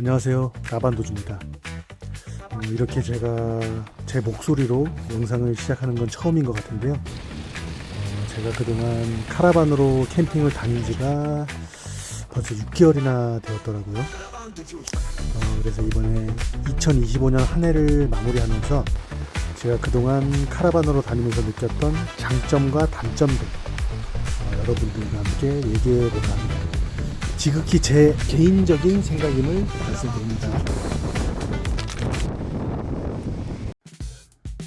안녕하세요. 나반도주입니다. 어, 이렇게 제가 제 목소리로 영상을 시작하는 건 처음인 것 같은데요. 어, 제가 그동안 카라반으로 캠핑을 다닌 지가 벌써 6개월이나 되었더라고요. 어, 그래서 이번에 2025년 한 해를 마무리하면서 제가 그동안 카라반으로 다니면서 느꼈던 장점과 단점들 어, 여러분들과 함께 얘기해 볼까 합니다. 지극히 제 개인적인 생각임을 말씀드립니다.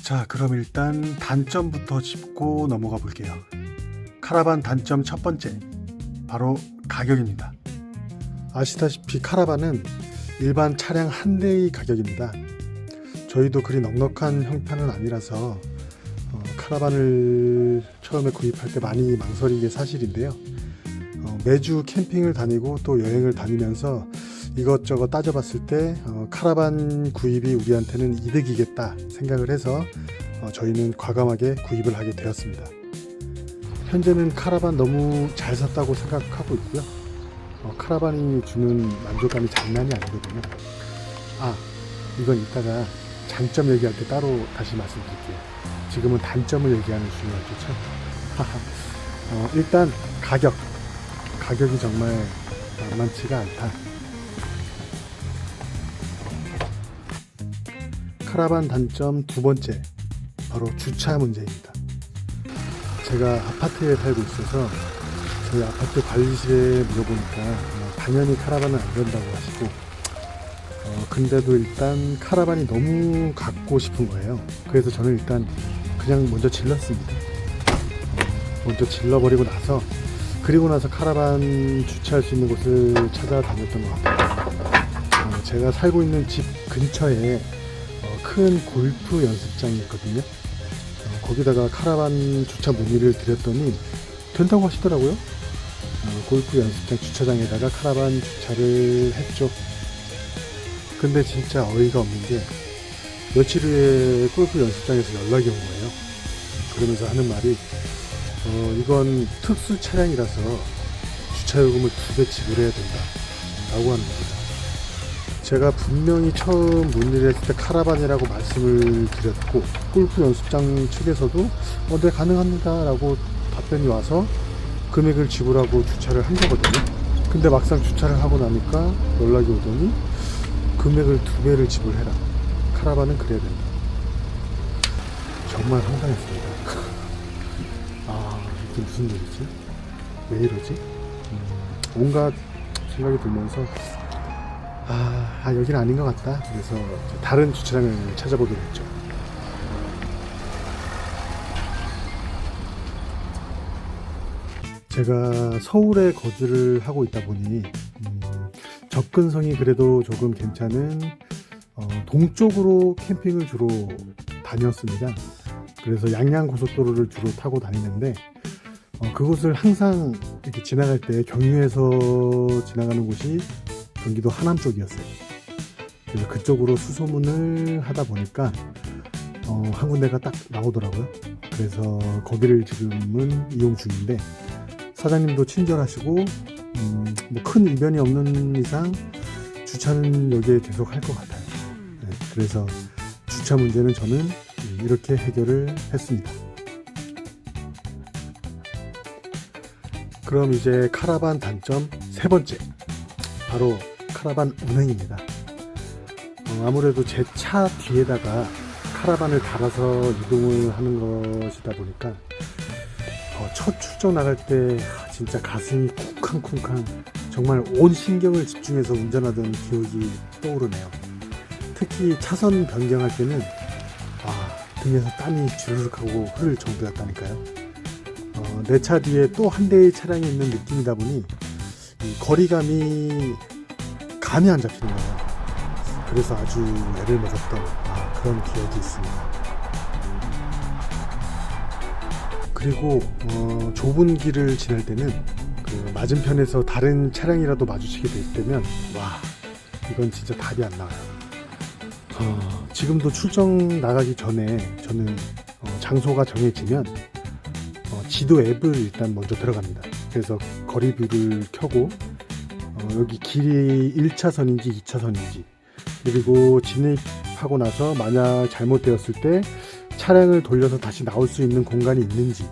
자, 그럼 일단 단점부터 짚고 넘어가 볼게요. 카라반 단점 첫 번째, 바로 가격입니다. 아시다시피 카라반은 일반 차량 한 대의 가격입니다. 저희도 그리 넉넉한 형편은 아니라서 어, 카라반을 처음에 구입할 때 많이 망설인 게 사실인데요. 어, 매주 캠핑을 다니고 또 여행을 다니면서 이것저것 따져봤을 때 어, 카라반 구입이 우리한테는 이득이겠다 생각을 해서 어, 저희는 과감하게 구입을 하게 되었습니다. 현재는 카라반 너무 잘 샀다고 생각하고 있고요. 어, 카라반이 주는 만족감이 장난이 아니거든요. 아, 이건 이따가 장점 얘기할 때 따로 다시 말씀드릴게요. 지금은 단점을 얘기하는 참. 어, 일단 가격. 가격이 정말 만만치가 않다. 카라반 단점 두 번째, 바로 주차 문제입니다. 제가 아파트에 살고 있어서 저희 아파트 관리실에 물어보니까 어, 당연히 카라반은 안 된다고 하시고 어, 근데도 일단 카라반이 너무 갖고 싶은 거예요. 그래서 저는 일단 그냥 먼저 질렀습니다. 어, 먼저 질러버리고 나서 그리고 나서 카라반 주차할 수 있는 곳을 찾아다녔던 것 같아요. 어, 제가 살고 있는 집 근처에 어, 큰 골프 연습장이 있거든요. 어, 거기다가 카라반 주차 문의를 드렸더니 된다고 하시더라고요. 어, 골프 연습장 주차장에다가 카라반 주차를 했죠. 근데 진짜 어이가 없는 게 며칠 후에 골프 연습장에서 연락이 온 거예요. 그러면서 하는 말이 어, 이건 특수 차량이라서 주차요금을 두 배 지불해야 된다. 라고 겁니다. 제가 분명히 처음 문의를 했을 때 카라반이라고 말씀을 드렸고, 골프 연습장 측에서도, 어, 네, 가능합니다. 라고 답변이 와서 금액을 지불하고 주차를 한 거거든요. 근데 막상 주차를 하고 나니까 연락이 오더니 금액을 두 배를 지불해라. 카라반은 그래야 된다. 정말 황당했습니다. 아, 이게 무슨 일이지? 왜 이러지? 음, 온갖 생각이 들면서, 아, 아, 여기는 아닌 것 같다. 그래서 다른 주차장을 찾아보기로 했죠. 제가 서울에 거주를 하고 있다 보니, 음, 접근성이 그래도 조금 괜찮은, 어, 동쪽으로 캠핑을 주로 다녔습니다. 그래서 양양 고속도로를 주로 타고 다니는데 어, 그곳을 항상 이렇게 지나갈 때 경유해서 지나가는 곳이 경기도 하남 쪽이었어요. 그래서 그쪽으로 수소문을 하다 보니까 어, 한 군데가 딱 나오더라고요. 그래서 거기를 지금은 이용 중인데 사장님도 친절하시고 음, 뭐큰 이변이 없는 이상 주차는 여기에 계속 할 것 같아요. 네, 그래서 주차 문제는 저는 이렇게 해결을 했습니다. 그럼 이제 카라반 단점 세 번째. 바로 카라반 운행입니다. 어, 아무래도 제 차 뒤에다가 카라반을 달아서 이동을 하는 것이다 보니까 어, 첫 출정 나갈 때 아, 진짜 가슴이 쿵쾅쿵쾅 정말 온 신경을 집중해서 운전하던 기억이 떠오르네요. 특히 차선 변경할 때는 아, 등에서 땀이 주르륵 하고 흐를 정도였다니까요. 어, 내차 뒤에 또 한 대의 차량이 있는 느낌이다 보니 이 거리감이 감이 안 잡히는 거예요. 그래서 아주 애를 먹었던 아, 그런 기억이 있습니다. 그리고 어, 좁은 길을 지날 때는 그 맞은편에서 다른 차량이라도 마주치게 되면 와 이건 진짜 답이 안 나와요. 어, 지금도 출정 나가기 전에 저는 어, 장소가 정해지면 어, 지도 앱을 일단 먼저 들어갑니다. 그래서 거리 뷰를 켜고 어, 어, 여기 길이 1차선인지 2차선인지 그리고 진입하고 나서 만약 잘못되었을 때 차량을 돌려서 다시 나올 수 있는 공간이 있는지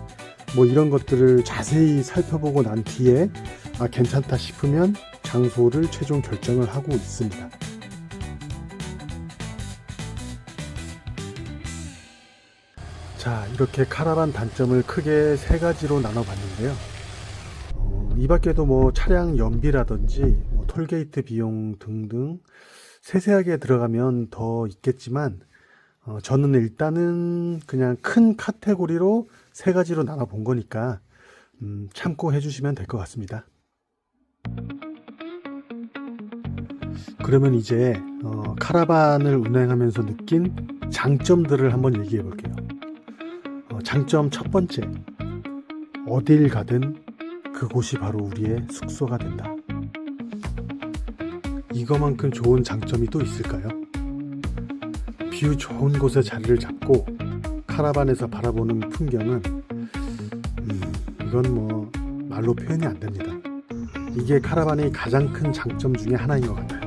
뭐 이런 것들을 자세히 살펴보고 난 뒤에 아, 괜찮다 싶으면 장소를 최종 결정을 하고 있습니다. 이렇게 카라반 단점을 크게 세 가지로 나눠봤는데요. 어, 이 밖에도 뭐 차량 연비라든지 뭐 톨게이트 비용 등등 세세하게 들어가면 더 있겠지만 어, 저는 일단은 그냥 큰 카테고리로 세 가지로 나눠 본 거니까 음, 참고해 주시면 될 것 같습니다. 그러면 이제 어, 카라반을 운행하면서 느낀 장점들을 한번 얘기해 볼게요. 어, 장점 첫 번째, 어딜 가든 그곳이 바로 우리의 숙소가 된다. 이거만큼 좋은 장점이 또 있을까요? 뷰 좋은 곳에 자리를 잡고 카라반에서 바라보는 풍경은 음, 이건 뭐 말로 표현이 안 됩니다. 이게 카라반의 가장 큰 장점 중에 하나인 것 같아요.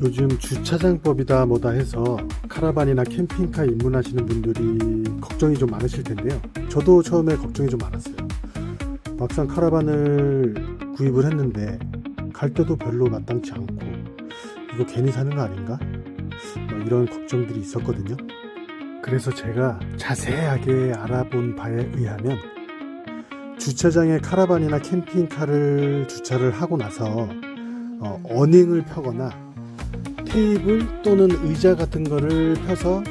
요즘 주차장법이다 뭐다 해서 카라반이나 캠핑카 입문하시는 분들이 걱정이 좀 많으실 텐데요. 저도 처음에 걱정이 좀 많았어요. 막상 카라반을 구입을 했는데 갈 때도 별로 마땅치 않고 이거 괜히 사는 거 아닌가? 뭐 이런 걱정들이 있었거든요. 그래서 제가 자세하게 알아본 바에 의하면 주차장에 카라반이나 캠핑카를 주차를 하고 나서 어, 어닝을 펴거나 테이블 또는 의자 같은 거를 펴서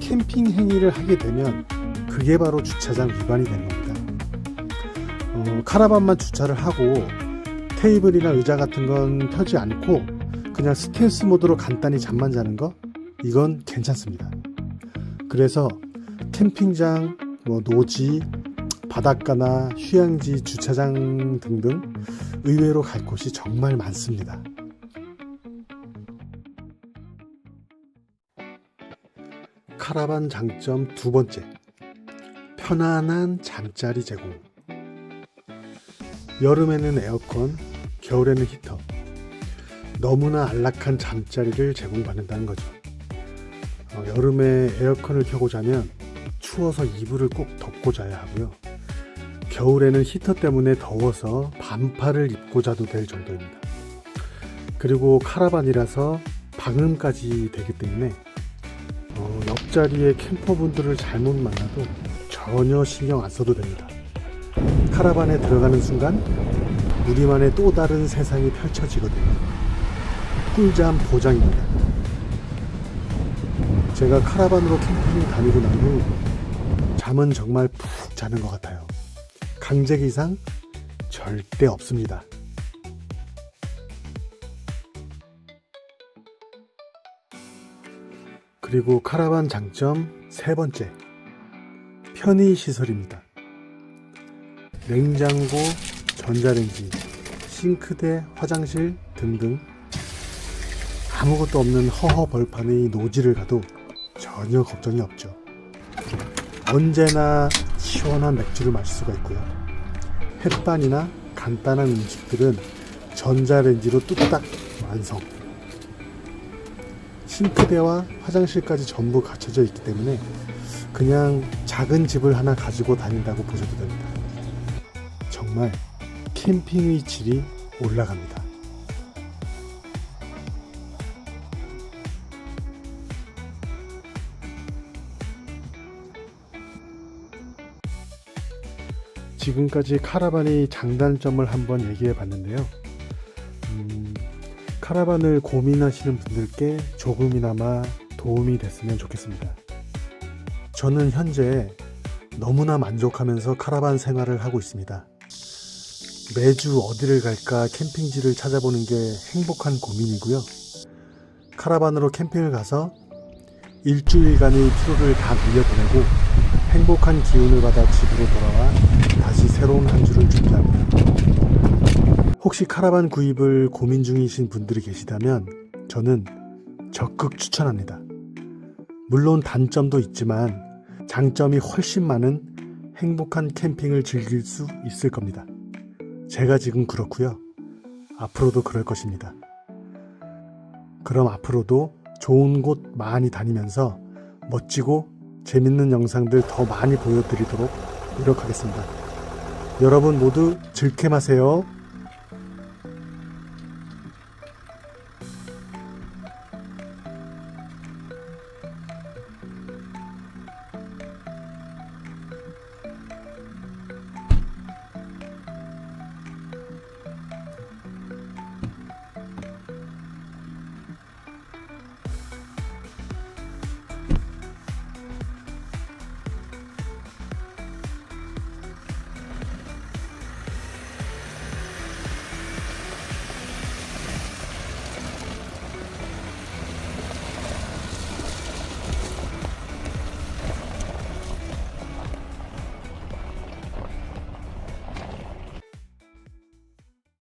캠핑 행위를 하게 되면 그게 바로 주차장 위반이 되는 겁니다. 어, 카라반만 주차를 하고 테이블이나 의자 같은 건 펴지 않고 그냥 스텔스 모드로 간단히 잠만 자는 거 이건 괜찮습니다. 그래서 캠핑장, 뭐 노지, 바닷가나 휴양지, 주차장 등등 의외로 갈 곳이 정말 많습니다. 카라반 장점 두 번째. 편안한 잠자리 제공. 여름에는 에어컨, 겨울에는 히터. 너무나 안락한 잠자리를 제공받는다는 거죠. 어, 여름에 에어컨을 켜고 자면 추워서 이불을 꼭 덮고 자야 하고요. 겨울에는 히터 때문에 더워서 반팔을 입고 자도 될 정도입니다. 그리고 카라반이라서 방음까지 되기 때문에 어, 옆자리에 캠퍼분들을 잘못 만나도 전혀 신경 안 써도 됩니다. 카라반에 들어가는 순간 우리만의 또 다른 세상이 펼쳐지거든요. 꿀잠 보장입니다. 제가 카라반으로 캠핑 다니고 난 후 잠은 정말 푹 자는 것 같아요. 강제 기상 절대 없습니다. 그리고 카라반 장점 세 번째 편의 시설입니다. 냉장고, 전자레인지, 싱크대, 화장실 등등 아무것도 없는 허허 벌판의 노지를 가도 전혀 걱정이 없죠. 언제나 시원한 맥주를 마실 수가 있고요. 햇반이나 간단한 음식들은 전자레인지로 뚝딱 완성. 싱크대와 화장실까지 전부 갖춰져 있기 때문에 그냥 작은 집을 하나 가지고 다닌다고 보셔도 됩니다. 정말 캠핑의 질이 올라갑니다. 지금까지 카라반의 장단점을 한번 얘기해 봤는데요. 음, 카라반을 고민하시는 분들께 조금이나마 도움이 됐으면 좋겠습니다. 저는 현재 너무나 만족하면서 카라반 생활을 하고 있습니다. 매주 어디를 갈까 캠핑지를 찾아보는 게 행복한 고민이고요. 카라반으로 캠핑을 가서 일주일간의 피로를 다 밀려보내고 행복한 기운을 받아 집으로 돌아와 다시 새로운 한 주를 준비합니다. 혹시 카라반 구입을 고민 중이신 분들이 계시다면 저는 적극 추천합니다. 물론 단점도 있지만 장점이 훨씬 많은 행복한 캠핑을 즐길 수 있을 겁니다. 제가 지금 그렇고요. 앞으로도 그럴 것입니다. 그럼 앞으로도 좋은 곳 많이 다니면서 멋지고 재밌는 영상들 더 많이 보여드리도록 노력하겠습니다. 여러분 모두 즐캠하세요.